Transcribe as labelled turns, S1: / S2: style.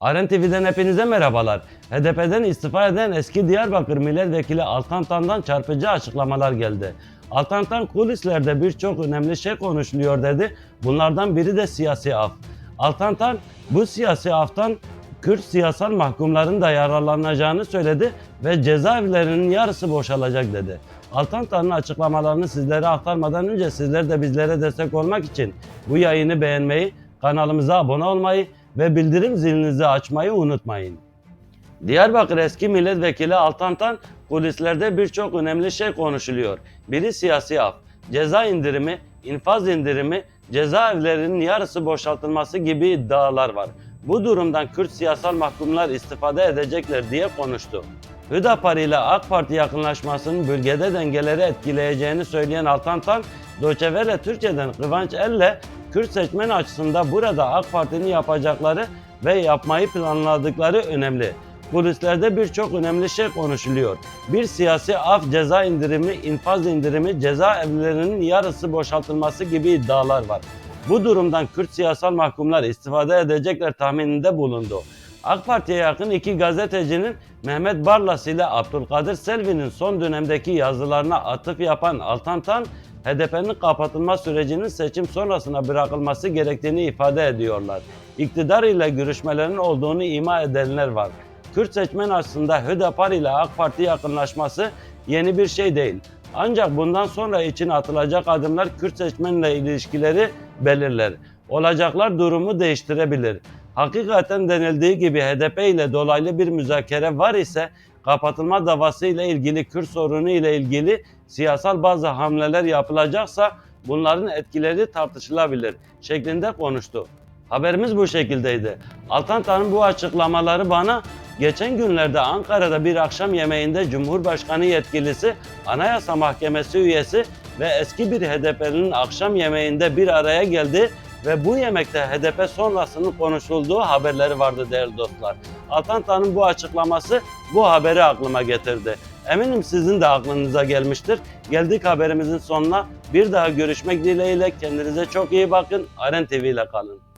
S1: Aren TV'den hepinize merhabalar. HDP'den istifa eden eski Diyarbakır Milletvekili Altan Tan'dan çarpıcı açıklamalar geldi. Altan Tan kulislerde birçok önemli şey konuşuluyor dedi. Bunlardan biri de siyasi af. Altan Tan bu siyasi aftan Kürt siyasal mahkumların da yararlanacağını söyledi ve cezaevlerinin yarısı boşalacak dedi. Altan Tan'ın açıklamalarını sizlere aktarmadan önce sizler de bizlere destek olmak için bu yayını beğenmeyi, kanalımıza abone olmayı ve bildirim zilinizi açmayı unutmayın. Diyarbakır eski milletvekili Altan Tan kulislerde birçok önemli şey konuşuluyor. Biri siyasi af, ceza indirimi, infaz indirimi, cezaevlerinin yarısı boşaltılması gibi iddialar var. Bu durumdan Kürt siyasal mahkumlar istifade edecekler diye konuştu. Hüdapar ile AK Parti yakınlaşmasının bölgede dengeleri etkileyeceğini söyleyen Altan Tan, Doçevele Türkiye'den Kıvanç Elle, Kürt seçmen açısından burada AK Parti'nin yapacakları ve yapmayı planladıkları önemli. Kulislerde birçok önemli şey konuşuluyor. Bir siyasi af ceza indirimi, infaz indirimi, cezaevlerinin yarısı boşaltılması gibi iddialar var. Bu durumdan Kürt siyasal mahkumlar istifade edecekler tahmininde bulundu. AK Parti'ye yakın iki gazetecinin Mehmet Barlas ile Abdülkadir Selvi'nin son dönemdeki yazılarına atıf yapan Altan Tan, HDP'nin kapatılma sürecinin seçim sonrasına bırakılması gerektiğini ifade ediyorlar. İktidar ile görüşmelerin olduğunu ima edenler var. Kürt seçmen aslında Hüdapar ile AK Parti yakınlaşması yeni bir şey değil. Ancak bundan sonra için atılacak adımlar Kürt seçmenle ilişkileri belirler. Olacaklar durumu değiştirebilir. Hakikaten denildiği gibi HDP ile dolaylı bir müzakere var ise kapatılma davası ile ilgili Kürt sorunu ile ilgili siyasal bazı hamleler yapılacaksa bunların etkileri tartışılabilir şeklinde konuştu. Haberimiz bu şekildeydi. Altan Tan'ın bu açıklamaları bana geçen günlerde Ankara'da bir akşam yemeğinde Cumhurbaşkanı yetkilisi, Anayasa Mahkemesi üyesi ve eski bir HDP'nin akşam yemeğinde bir araya geldi ve bu yemekte HDP sonrasının konuşulduğu haberleri vardı değerli dostlar. Altan Tan'ın bu açıklaması bu haberi aklıma getirdi. Eminim sizin de aklınıza gelmiştir. Geldik haberimizin sonuna. Bir daha görüşmek dileğiyle kendinize çok iyi bakın. Aren TV ile kalın.